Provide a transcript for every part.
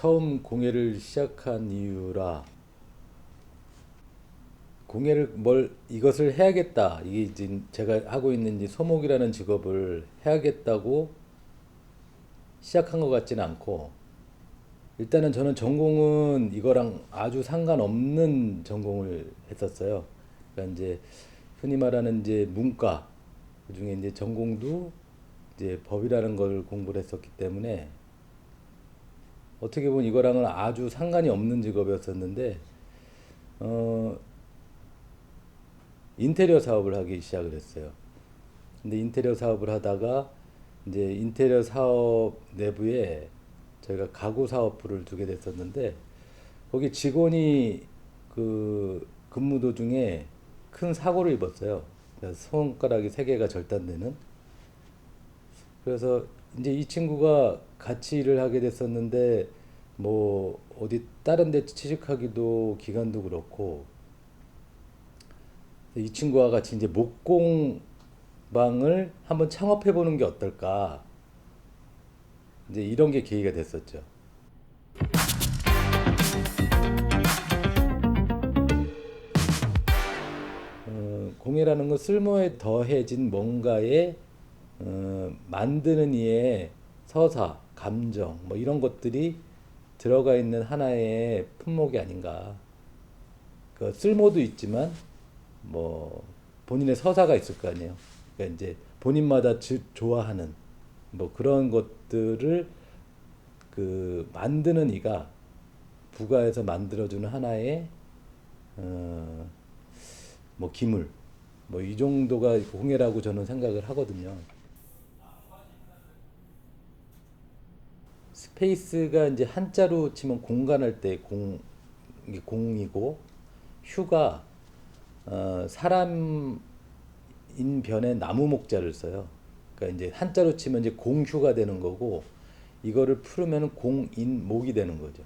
처음 공예를 시작한 이유라 공예를 뭘 이것을 해야겠다 이게 이제 제가 하고 있는 이 소목이라는 직업을 해야겠다고 시작한 것 같지는 않고 일단은 저는 전공은 이거랑 아주 상관없는 전공을 했었어요. 그러니까 이제 흔히 말하는 이제 문과 그 중에 이제 전공도 이제 법이라는 걸 공부를 했었기 때문에 어떻게 보면 이거랑은 아주 상관이 없는 직업이었었는데 어 인테리어 사업을 하기 시작을 했어요. 근데 인테리어 사업을 하다가 이제 인테리어 사업 내부에 저희가 가구 사업부를 두게 됐었는데 거기 직원이 그 근무 도중에 큰 사고를 입었어요. 손가락이 세 개가 절단되는. 그래서 이제 이 친구가 같이 일을 하게 됐었는데 뭐 어디 다른 데 취직하기도 기간도 그렇고 이 친구와 같이 이제 목공방을 한번 창업해 보는 게 어떨까 이제 이런 게 계기가 됐었죠. 어, 공예라는 건 쓸모에 더해진 뭔가에 어, 만드는 이의 서사, 감정 뭐 이런 것들이 들어가 있는 하나의 품목이 아닌가. 그 쓸모도 있지만 뭐 본인의 서사가 있을 거 아니에요. 그러니까 이제 본인마다 지- 좋아하는 뭐 그런 것들을 그 만드는 이가 부가해서 만들어주는 하나의 어, 뭐 기물 뭐 이 정도가 공예라고 저는 생각을 하거든요. 스페이스가 이제 한자로 치면 공간할 때 공, 공이고 휴가 어, 사람인 변에 나무 목자를 써요. 그러니까 이제 한자로 치면 이제 공휴가 되는 거고 이거를 풀으면 공인 목이 되는 거죠.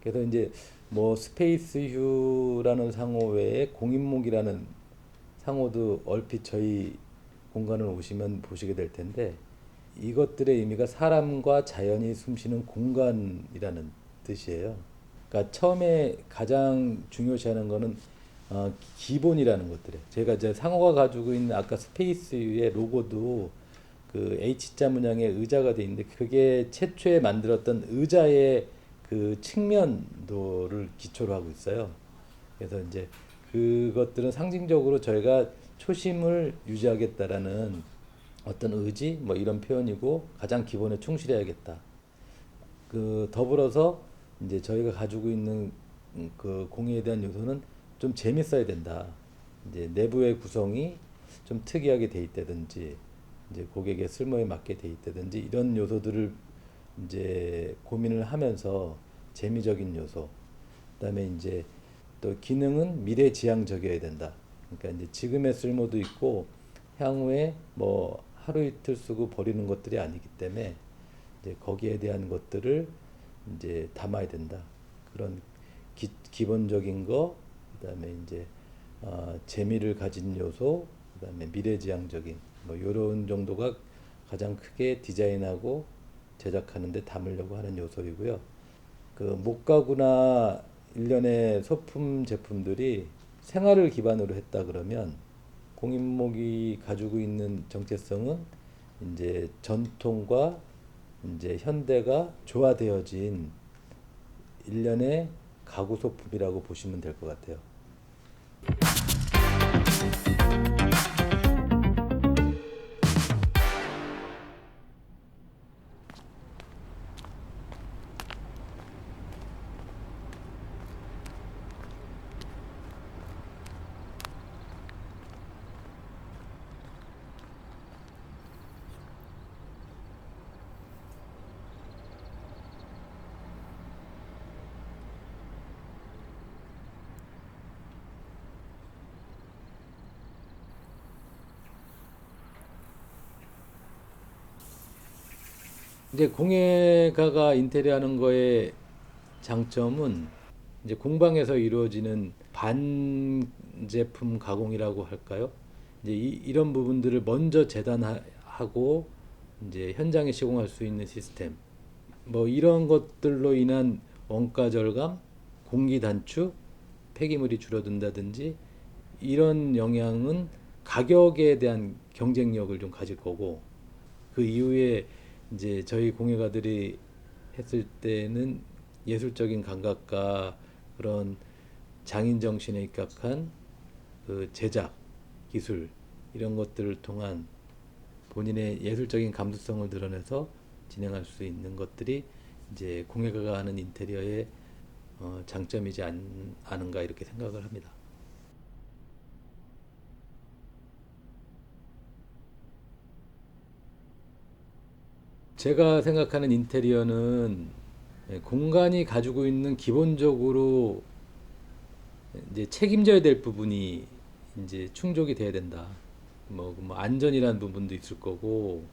그래서 이제 뭐 스페이스 휴라는 상호 외에 공인목이라는 상호도 얼핏 저희 공간을 오시면 보시게 될 텐데 이것들의 의미가 사람과 자연이 숨쉬는 공간이라는 뜻이에요. 그러니까 처음에 가장 중요시하는 거는 어, 기본이라는 것들에 제가 이제 상호가 가지고 있는 아까 스페이스의 로고도 그 H자 문양의 의자가 돼 있는데 그게 최초에 만들었던 의자의 그 측면도를 기초로 하고 있어요. 그래서 이제 그것들은 상징적으로 저희가 초심을 유지하겠다라는 어떤 의지 뭐 이런 표현이고 가장 기본에 충실해야겠다. 그 더불어서 이제 저희가 가지고 있는 음, 그 공예에 대한 요소는 좀 재밌어야 된다. 이제 내부의 구성이 좀 특이하게 돼 있다든지 이제 고객의 쓸모에 맞게 돼 있다든지 이런 요소들을 이제 고민을 하면서 재미적인 요소 그다음에 이제 또 기능은 미래지향적이어야 된다. 그러니까 이제 지금의 쓸모도 있고 향후에 뭐 하루 이틀 쓰고 버리는 것들이 아니기 때문에 이제 거기에 대한 것들을 이제 담아야 된다. 그런 기, 기본적인 거 그다음에 이제 어, 재미를 가진 요소 그다음에 미래지향적인 뭐 요런 정도가 가장 크게 디자인하고 제작하는데 담으려고 하는 요소이고요. 그 목가구나 일련의 소품 제품들이 생활을 기반으로 했다 그러면 공인목이 가지고 있는 정체성은 이제 전통과 이제 현대가 조화되어진 일련의 가구 소품이라고 보시면 될 것 같아요. 이제 공예가가 인테리어 하는 거의 장점은 이제 공방에서 이루어지는 반제품 가공이라고 할까요? 이제 이, 이런 부분들을 먼저 재단하고 이제 현장에 시공할 수 있는 시스템. 뭐 이런 것들로 인한 원가 절감, 공기 단축, 폐기물이 줄어든다든지 이런 영향은 가격에 대한 경쟁력을 좀 가질 거고 그 이후에 이제 저희 공예가들이 했을 때는 예술적인 감각과 그런 장인 정신에 입각한 그 제작 기술 이런 것들을 통한 본인의 예술적인 감수성을 드러내서 진행할 수 있는 것들이 이제 공예가가 하는 인테리어의 어, 장점이지 않, 않은가 이렇게 생각을 합니다. 제가 생각하는 인테리어는 예, 공간이 가지고 있는 기본적으로 이제 책임져야 될 부분이 이제 충족이 돼야 된다. 뭐, 뭐 안전이라는 부분도 있을 거고,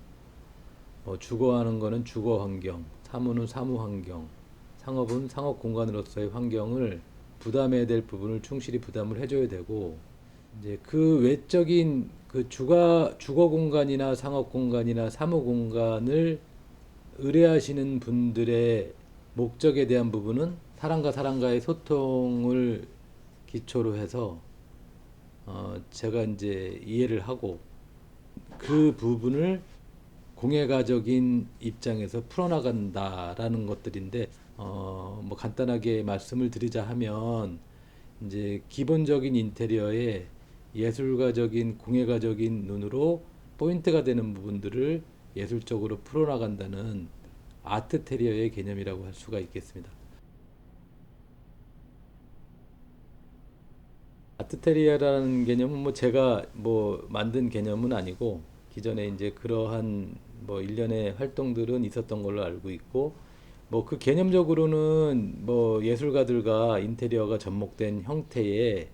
뭐 주거하는 거는 주거 환경, 사무는 사무 환경, 상업은 상업 공간으로서의 환경을 부담해야 될 부분을 충실히 부담을 해줘야 되고, 이제 그 외적인 그 주거 주거 공간이나 상업 공간이나 사무 공간을 의뢰하시는 분들의 목적에 대한 부분은 사람과 사람과의 소통을 기초로 해서 어 제가 이제 이해를 하고 그 부분을 공예가적인 입장에서 풀어나간다라는 것들인데 어 뭐 간단하게 말씀을 드리자 하면 이제 기본적인 인테리어에 예술가적인 공예가적인 눈으로 포인트가 되는 부분들을 예술적으로 풀어나간다는 아트 테리어의 개념이라고 할 수가 있겠습니다. 아트 테리어라는 개념은 뭐 제가 뭐 만든 개념은 아니고 기존에 이제 그러한 뭐 일련의 활동들은 있었던 걸로 알고 있고 뭐 그 개념적으로는 뭐 예술가들과 인테리어가 접목된 형태의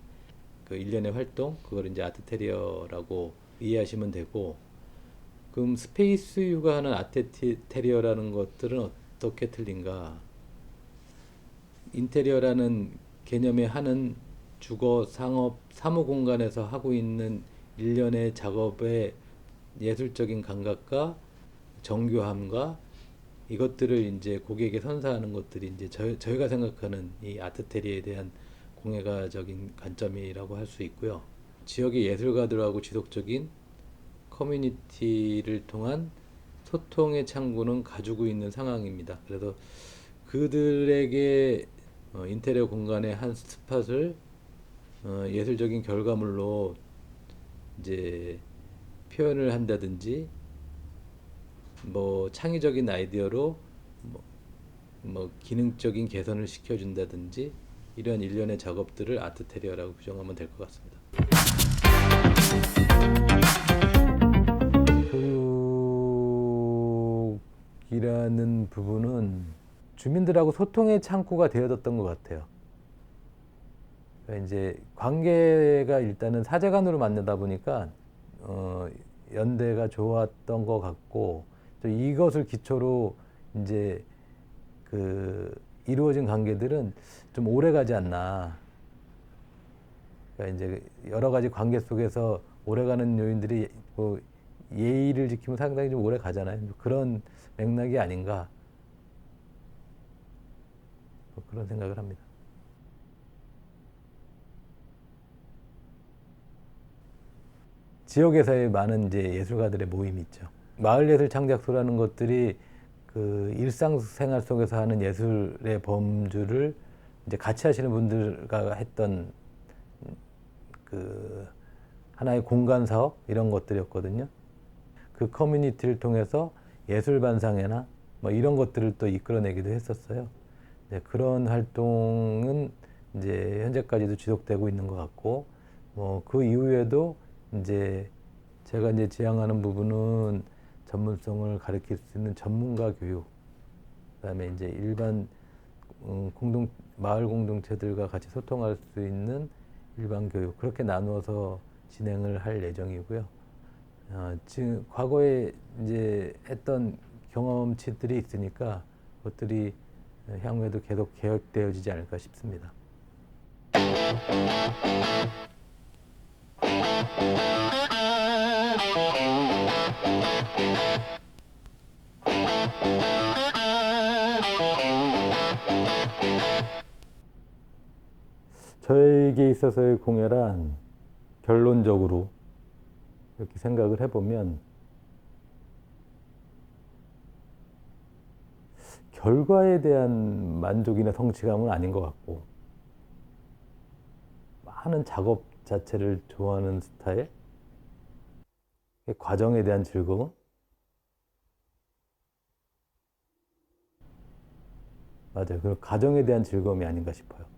그 일련의 활동 그걸 이제 아트 테리어라고 이해하시면 되고 그럼 스페이스 유가 하는 아트 테리어라는 것들은 어떻게 틀린가? 인테리어라는 개념에 하는 주거, 상업, 사무 공간에서 하고 있는 일련의 작업의 예술적인 감각과 정교함과 이것들을 이제 고객에게 선사하는 것들이 이제 저, 저희가 생각하는 이 아트테리에 대한 공예가적인 관점이라고 할 수 있고요. 지역의 예술가들하고 지속적인 커뮤니티를 통한 소통의 창구는 가지고 있는 상황입니다. 그래서 그들에게 어, 인테리어 공간의 한 스팟을 어, 예술적인 결과물로 이제 표현을 한다든지 뭐 창의적인 아이디어로 뭐, 뭐 기능적인 개선을 시켜준다든지 이런 일련의 작업들을 아트 테리어라고 규정하면 될 것 같습니다. 이라는 부분은 주민들하고 소통의 창구가 되어졌던 것 같아요. 그러니까 이제 관계가 일단은 사제간으로 만나다 보니까 어, 연대가 좋았던 것 같고 또 이것을 기초로 이제 그 이루어진 관계들은 좀 오래 가지 않나. 그러니까 이제 여러 가지 관계 속에서 오래 가는 요인들이 뭐 예의를 지키면 상당히 좀 오래 가잖아요. 그런 맥락이 아닌가. 뭐 그런 생각을 합니다. 지역에서의 많은 이제 예술가들의 모임이 있죠. 마을 예술 창작소라는 것들이 그 일상생활 속에서 하는 예술의 범주를 이제 같이 하시는 분들과 했던 그 하나의 공간 사업 이런 것들이었거든요. 그 커뮤니티를 통해서 예술 반상회나 뭐 이런 것들을 또 이끌어내기도 했었어요. 네, 그런 활동은 이제 현재까지도 지속되고 있는 것 같고 뭐 그 이후에도 이제 제가 이제 지향하는 부분은 전문성을 가르칠 수 있는 전문가 교육, 그다음에 이제 일반 음, 공동 마을 공동체들과 같이 소통할 수 있는 일반 교육 그렇게 나누어서 진행을 할 예정이고요. 어, 지금 과거에 이제 했던 경험치들이 있으니까 그것들이 어, 향후에도 계속 개혁되어지지 않을까 싶습니다. 저에게 있어서의 공예란 결론적으로 이렇게 생각을 해보면 결과에 대한 만족이나 성취감은 아닌 것 같고 많은 작업 자체를 좋아하는 스타일 과정에 대한 즐거움 맞아요. 그 과정에 대한 즐거움이 아닌가 싶어요.